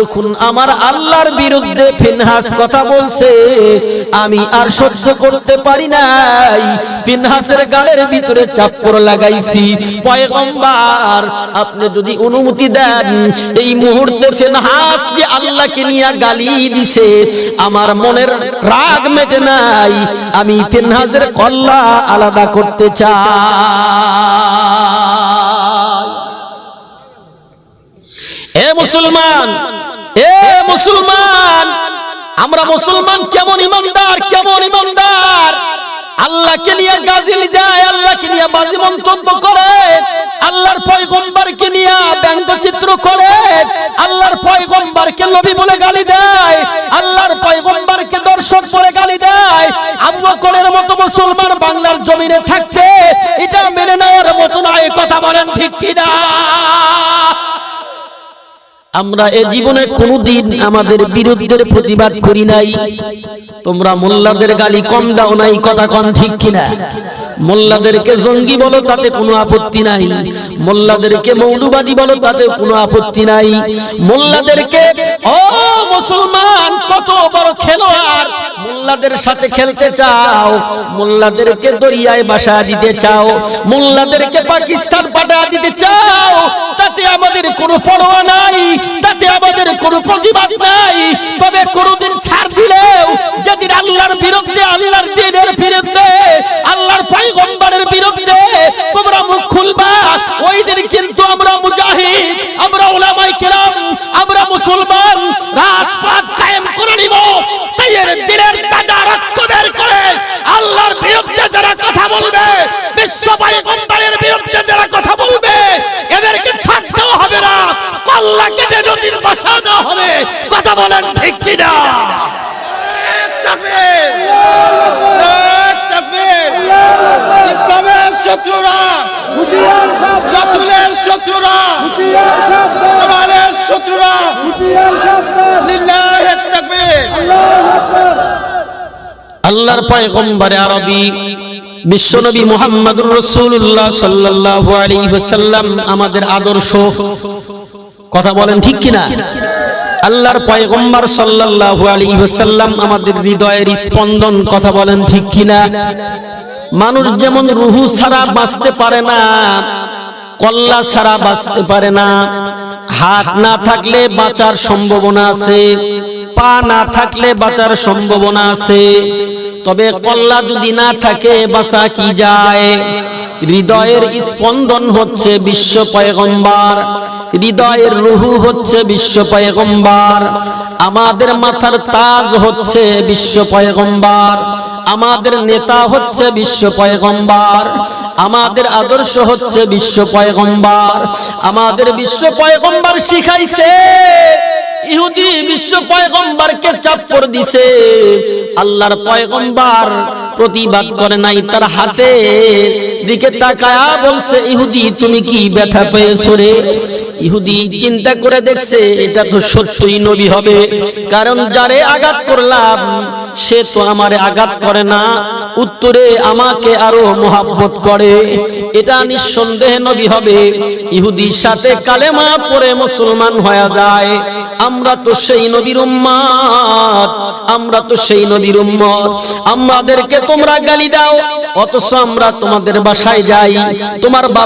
যখন আমার আল্লাহর বিরুদ্ধে ফিনহাস কথা বলছে, আমি আর সহ্য করতে পারি নাই। ফিনহাসের গালের ভিতরে চাপ্পর লাগাইছি। পয়গম্বর, আপনি যদি অনুমতি দেন, এই মুহূর্তে ফিনহাস যে আল্লাহকে নিয়ে গালি দিছে, আমার মনের রাগ মেটে নাই। আমি ফিনহাসের কল্লা আলাদা করতে চাই। এ মুসলমান এ মুসলমান, আমরা মুসলমান কেমন ইমানদার কেমন ইমানদার? আল্লাহকে নিয়ে গাজিল দেয় আল্লাহকে নিয়ে বাজি মন্তব্য করে, আল্লাহর পয়গম্বরকে নিয়ে ব্যঙ্গচিত্র করে, আল্লাহর পয়গম্বরকে নবী বলে গালি দেয়, আল্লাহর পয়গম্বরকে দর্শক বলে গালি দেয়। আবু বকরের মতো মুসলমান বাংলার জমিনে থাকতে, এটা মেনে নেওয়ার মতো না এই কথা বলেন ঠিক কিনা? আমরা এ জীবনে কোনোদিন আমাদের বিরুদ্ধের প্রতিবাদ করি নাই। তোমরা মোল্লাদের গালি কম দাও নাই, কথা কন ঠিক কিনা? মোল্লাদেরকে জঙ্গি বলো, তাতে কোনো আপত্তি নাই। মোল্লাদেরকে মৌলবাদী বলো তাতে কোনো আপত্তি নাই। মোল্লাদেরকে, ও মুসলমান, কত বড় খেলোয়াড়! মোল্লাদের সাথে খেলতে চাও, মোল্লাদেরকে দরিয়ায় বাসা দিতে চাও, মোল্লাদেরকে পাকিস্তান পাঠা দিতে চাও, তাতে কোনো পরোয়া নাই, তাতে আমাদের কোনো প্রতিবাদ নাই। তবে কোনোদিন ছাড় দিলেও যেদিন আল্লাহর বিরুদ্ধে, আল্লাহর দিনের বিরুদ্ধে, আল্লাহর পাইগম্বারের বিরুদ্ধে তোমরা মুখ খুলবা ওই দিন কিন্তু আমরা মুজাহিদ, আমরা ওলামাই কেরাম, আমরা মুসলমান রাজপাত কায়েম করে নিব তাইয়ের দিলের তাজা রক্ত বের করে আল্লাহর বিরুদ্ধে যারা কথা বলবে বিশ্ব পয়গম্বরের বিরুদ্ধে যারা কথা বলবে এদেরকে ছাড় দেওয়া হবে না কল্লা কেটে নদীর বাসা দেওয়া হবে। কথা বলেন ঠিক কিনা? আল্লাহর পয়গম্বরে আরবি বিশ্বনবী মুহাম্মদুর রাসূলুল্লাহ সাল্লাল্লাহু আলাইহি ওয়াসাল্লাম আমাদের আদর্শ। কথা বলেন ঠিক কিনা? আল্লাহর পয়গম্বর সাল্লাল্লাহু আলাইহি ওয়াসাল্লাম আমাদের হৃদয়ের স্পন্দন কথা বলেন ঠিক কিনা? মানুষ যেমন রুহু ছাড়া বাঁচতে পারে না, কল্লা ছাড়া বাঁচতে পারে না, হাত না থাকলে বাঁচার সম্ভাবনা আছে। পা না থাকলে বাঁচার সম্ভাবনা আছে। তবে কল্লা যদি না থাকে, বাঁচা কি যায়? হৃদয়ের স্পন্দন হচ্ছে বিশ্ব পয়গম্বর। হৃদয়ের রুহু হচ্ছে বিশ্ব পয়গম্বর। আমাদের মাথার তাজ হচ্ছে বিশ্ব পয়গম্বর। আমাদের নেতা হচ্ছে বিশ্ব পয়গম্বর। আমাদের আদর্শ হচ্ছে বিশ্ব পয়গম্বর। আমাদের বিশ্ব পয়গম্বর শিখাইছে। ইহুদি বিশ্ব পয়গম্বরকে চাপ্পর দিছে। আল্লাহর পয়গম্বর প্রতিবাদ করে নাই তার হাতে। দিকে তাকায়া বলছে, ইহুদি, তুমি কি ব্যথা পেয়েছ রে? ইহুদি চিন্তা করে দেখছে, এটা তো সত্যই নবী হবে। কারণ যারে আঘাত করলাম, সে তো আমারে আঘাত করে না। উত্তরে, আমাকে আরও মোহাব্বত করে। এটা নিঃসন্দেহে নবী হবে। ইহুদির সাথে কালেমা পড়ে মুসলমান হয়ে যায়। আমরা তো সেই নবীর উম্মত আমরা তো সেই নবীর উম্মত। আমাদেরকে তোমরা গালি দাও, অথচ আমরা তোমাদের বাসায় যাই তোমার বাবা